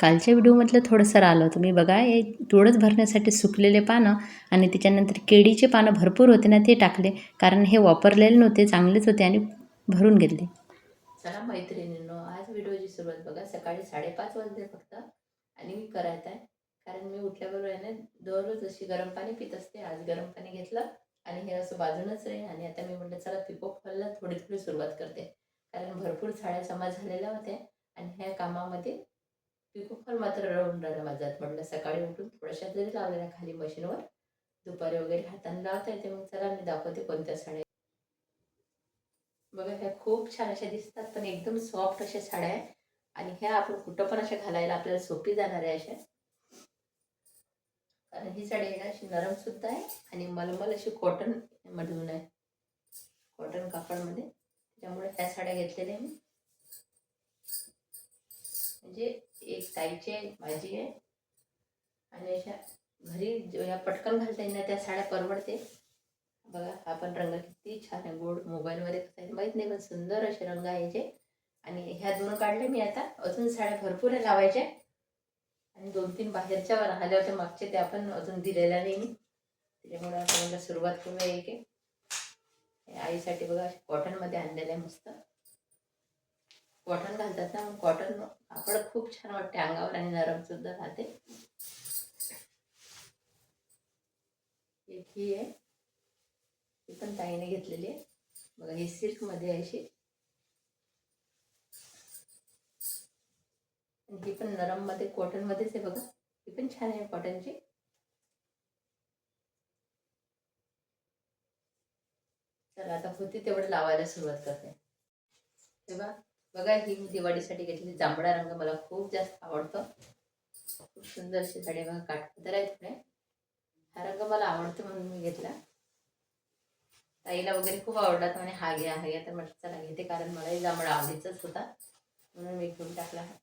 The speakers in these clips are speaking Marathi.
कालच्या व्हिडिओमधलं थोडंसं राहिलं तुम्ही बघा हे तुळस भरण्यासाठी सुकलेले पानं आणि त्याच्यानंतर केळीचे पानं भरपूर होते ना ते टाकले. कारण हे वापरलेले नव्हते चांगलेच होते आणि भरून गेले चला मैत्रिणींनो आज व्हिडिओची सुरुवात बघा. सकाळी साडेपाच वाजले फक्त आणि मी करायचं आहे. कारण मी उठल्याबरोबर आहे ना दररोज अशी गरम पाणी पित असते. आज गरम पाणी घेतलं आणि हे असं बाजूनच राहील आणि आता मी म्हटलं चला पिको फॉलला थोडी थोडी सुरुवात करते. कारण भरपूर साड्या जमा झालेल्या होत्या आणि ह्या कामामध्ये पिको मात्र रडणारा माझा. माझ्यात म्हटलं सकाळी उठून थोड्याशा जरी लावलेल्या खाली मशीनवर. दुपारी वगैरे हाताने लावता येते मग चला मी दाखवते कोणत्या साड्या बघा ह्या खूप छान अशा दिसतात पण एकदम सॉफ्ट अशा साड्या आहे आणि ह्या आपण कुठं पण अशा घालायला आपल्याला सोपी जाणार आहे अशा. कारण ही साडी आहे ना अशी नरम सुद्धा आहे आणि मलमल अशी कॉटन मधून आहे. कॉटन कापडमध्ये. त्यामुळे ह्या साड्या घेतलेल्या मी. म्हणजे एक ताईची आहे भाजी आहे आणि अशा घरी या पटकन घालता येईल ना त्या साड्या परवडते. बघा हा पण रंग किती छान आहे. गोड मोबाईलमध्ये कसं आहे माहीत नाही पण सुंदर असे रंग आहे याचे आणि ह्या दोन काढले मी आता. अजून साड्या भरपूर लावायच्या. आणि दोन तीन बाहेरच्या राहिल्या होत्या मागचे त्या पण अजून दिलेल्या नाही मी. त्याच्यामुळे आता मला सुरुवात करूया एक आहे आईसाठी बघा कॉटनमध्ये आणलेलं आहे मस्त. कॉटन घालतात ना कॉटन कापड खूप छान वाटते अंगावर आणि नरम सुद्धा राहते. एक ही आहे. ही पण ताईने घेतलेली आहे. बघा ही सिल्कमध्ये आहे अशी. ही पण नरममध्ये कॉटन मध्येच आहे बघा. ही पण छान आहे कॉटनची चला आता होती तेवढं लावायला सुरुवात करते. तेव्हा बघा ही मी दिवाळीसाठी घेतलेली जांभळा रंग मला खूप जास्त आवडतो. खूप सुंदर अशी साडी बघा काठपदर आहे थोडे हा रंग मला आवडतो म्हणून मी घेतला. ताईला वगैरे खूप आवडला म्हणे हा घ्या हा घ्या. तर म्हटलं चला घेते. कारण मलाही जांभळा आवडीचाच होता. म्हणून मी घेऊन टाकला हा.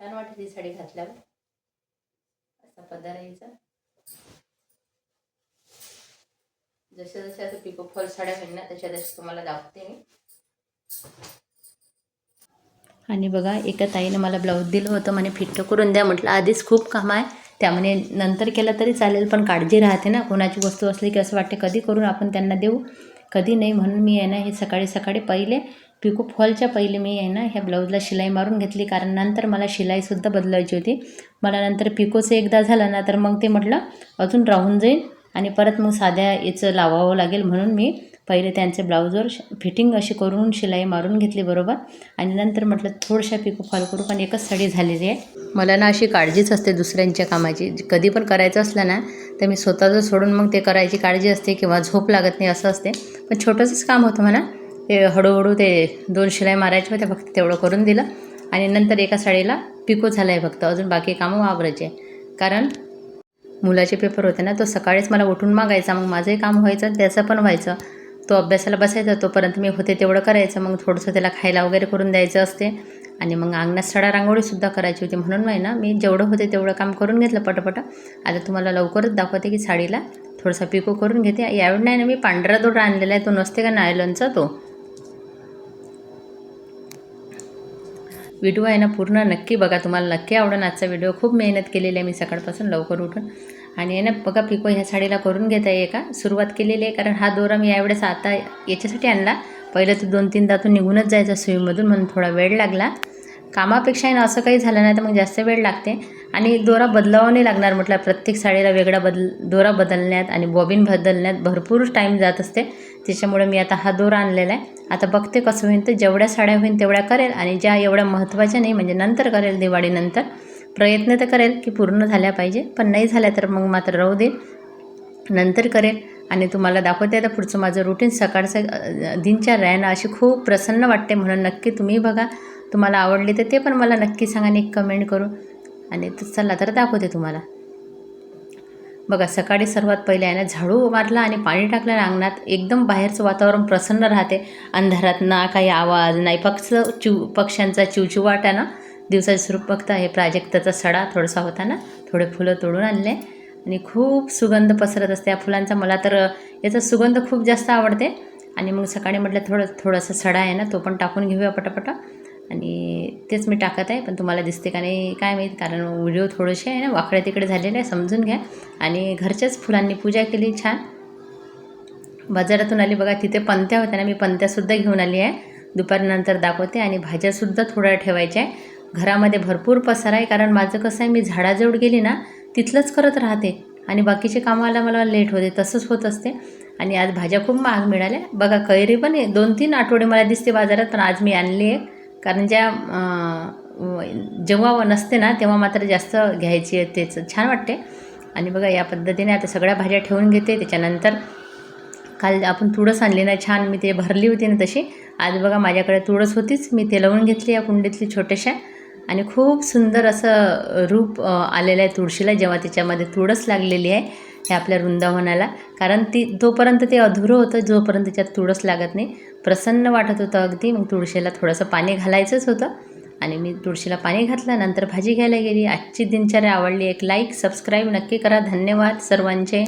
छान वाटते ती साडी घातल्यावर. असा पदार यायचा जसे जसे आता पिको फॉल साड्या होईल ना तशा तशा तुम्हाला दाखवते मी. आणि बघा एका ताईनं मला ब्लाऊज दिलं होतं म्हणे फिट्ट करून द्या. म्हटलं आधीच खूप काम आहे. त्यामुळे नंतर केलं तरी चालेल पण काळजी राहते ना. कोणाची वस्तू असली की असं वाटते कधी करून आपण त्यांना देऊ कधी नाही. म्हणून मी आहे ना हे सकाळी सकाळी पहिले पिको फॉलच्या पहिले मी आहे ना ह्या ब्लाऊजला शिलाई मारून घेतली. कारण नंतर मला शिलाईसुद्धा बदलायची होती. मला नंतर पिकोचं एकदा झालं ना तर मग ते म्हटलं अजून राहून जाईल आणि परत मग साध्या याचं लावावं लागेल. म्हणून मी पहिले त्यांचे ब्लाऊजवर फिटिंग अशी करून शिलाई मारून घेतली बरोबर. आणि नंतर म्हटलं थोडशा पिको फॉल करू पण एकच साडी झालेली आहे. मला ना अशी काळजीच असते दुसऱ्यांच्या कामाची. कधी पण करायचं असलं ना तर मी स्वतःचं सोडून मग ते करायची काळजी असते किंवा झोप लागत नाही असं असते. पण छोटंसंच काम होतं म्हणा ते हळूहळू ते दोन शिलाई मारायच्या होत्या फक्त तेवढं करून दिलं. आणि नंतर एका साडीला पिको झाला आहे फक्त. अजून बाकी कामं वावरायचे कारण मुलाचे पेपर होते ना तो सकाळीच मला उठून मागायचा. मग माझंही काम व्हायचं त्याचं पण व्हायचं. तो अभ्यासाला बसायचा तोपर्यंत मी होते तेवढं करायचं. मग थोडंसं त्याला खायला वगैरे करून द्यायचं असते. आणि मग अंगणात सडा रांगोळीसुद्धा करायची होती. म्हणून नाही ना मी जेवढं होते तेवढं काम करून घेतलं पटापट. आता तुम्हाला लवकरच दाखवते की साडीला थोडासा पिको करून घेते. यावेळी नाही ना मी पांढरा दोरा आणलेला आहे. तो नसते का नायलॉनचा तो? व्हिडिओ आहे ना पूर्ण नक्की बघा. तुम्हाला नक्की आवडेल. आजचा व्हिडिओ खूप मेहनत केलेली आहे मी सकाळपासून लवकर उठून. आणि आहे ना बघा पिको ह्या साडीला करून घेता येईल का सुरुवात केलेली आहे कारण हा दोरा मी यावेळेस आता याच्यासाठी आणला. पहिलं तर दोन तीन दातून निघूनच जायचा सुईमधून म्हणून थोडा वेळ लागला. कामापेक्षा आहे ना असं काही झालं नाही तर मग जास्त वेळ लागते. आणि दोरा बदलावा नाही लागणार म्हटलं प्रत्येक साडीला वेगळा बदल दोरा बदलण्यात आणि बॉबिन बदलण्यात भरपूर टाईम जात असते. त्याच्यामुळे मी आता हा दोरा आणलेला आहे. आता बघते कसं होईल तर जेवढ्या साड्या होईल तेवढ्या करेल आणि ज्या एवढ्या महत्त्वाच्या नाही म्हणजे नंतर करेल दिवाळीनंतर प्रयत्न तर करेल की पूर्ण झाल्या पाहिजे पण नाही झाल्या तर मग मात्र राहू दे नंतर करेल. आणि तुम्हाला दाखवते आता पुढचं माझं रुटीन सकाळचं दिनचर्या आहे ना अशी खूप प्रसन्न वाटते म्हणून नक्की तुम्ही बघा. तुम्हाला आवडली तर ते पण मला नक्की सांगा आणि एक कमेंट करू आणि चला तर दाखवते तुम्हाला. बघा सकाळी सर्वात पहिले आहे ना झाडू मारला आणि पाणी टाकलं अंगणात एकदम बाहेरचं वातावरण प्रसन्न राहते. अंधारात ना काही आवाज नाही पक्ष चिव पक्ष्यांचा चिवचिवाट आहे ना दिवसाचे स्वरूप बघता हे प्राजक्ताचा सडा थोडासा होता ना. थोडे फुलं तोडून आणले. आणि खूप सुगंध पसरत असते. या फुलांचा मला तर याचा सुगंध खूप जास्त आवडते. आणि मग सकाळी म्हटलं थोडं थोडासा सडा आहे ना तो पण टाकून घेऊया पटापटा. आणि तेच मी टाकत आहे. पण तुम्हाला दिसते का नाही काय माहीत. कारण व्हिडिओ थोडेसे आहे ना वाकडे तिकडे झालेले आहे समजून घ्या. आणि घरच्याच फुलांनी पूजा केली छान. बाजारातून आली बघा तिथे पंत्या होत्या ना मी पंत्यासुद्धा घेऊन आली आहे. दुपारनंतर दाखवते. आणि भाज्यासुद्धा थोड्या ठेवायच्या आहे. घरामध्ये भरपूर पसार आहे. कारण माझं कसं आहे मी झाडाजवळ गेली ना तिथलंच करत राहते. आणि बाकीचे कामाला मला लेट होते. तसंच होत असते. आणि आज भाज्या खूप महाग मिळाल्या. बघा कैरी पण आहे. दोन तीन आठवडे मला दिसते बाजारात पण आज मी आणली आहे. कारण ज्या जेव्हा नसते ना तेव्हा मात्र जास्त घ्यायची आहे तेच. छान वाटते. आणि बघा या पद्धतीने आता सगळ्या भाज्या ठेवून घेते. त्याच्यानंतर काल आपण तुळस आणली ना छान मी ते भरली होती ना तशी. आज बघा माझ्याकडे तुळस होतीच. मी ते लावून घेतली या कुंडीतली छोट्याशा. आणि खूप सुंदर असं रूप आलेलं आहे तुळशीला जेव्हा त्याच्यामध्ये तुळस लागलेली आहे हे आपल्या वृंदावनाला. कारण ती तोपर्यंत ते अधुरं होतं जोपर्यंत त्याच्यात तुळस लागत नाही प्रसन्न वाटत होतं अगदी. मग तुळशीला थोडंसं पाणी घालायचंच होतं. आणि मी तुळशीला पाणी घातलं नंतर भाजी घ्यायला गेली. आजची दिनचर्या आवडली एक लाईक सबस्क्राईब नक्की करा. धन्यवाद सर्वांचे.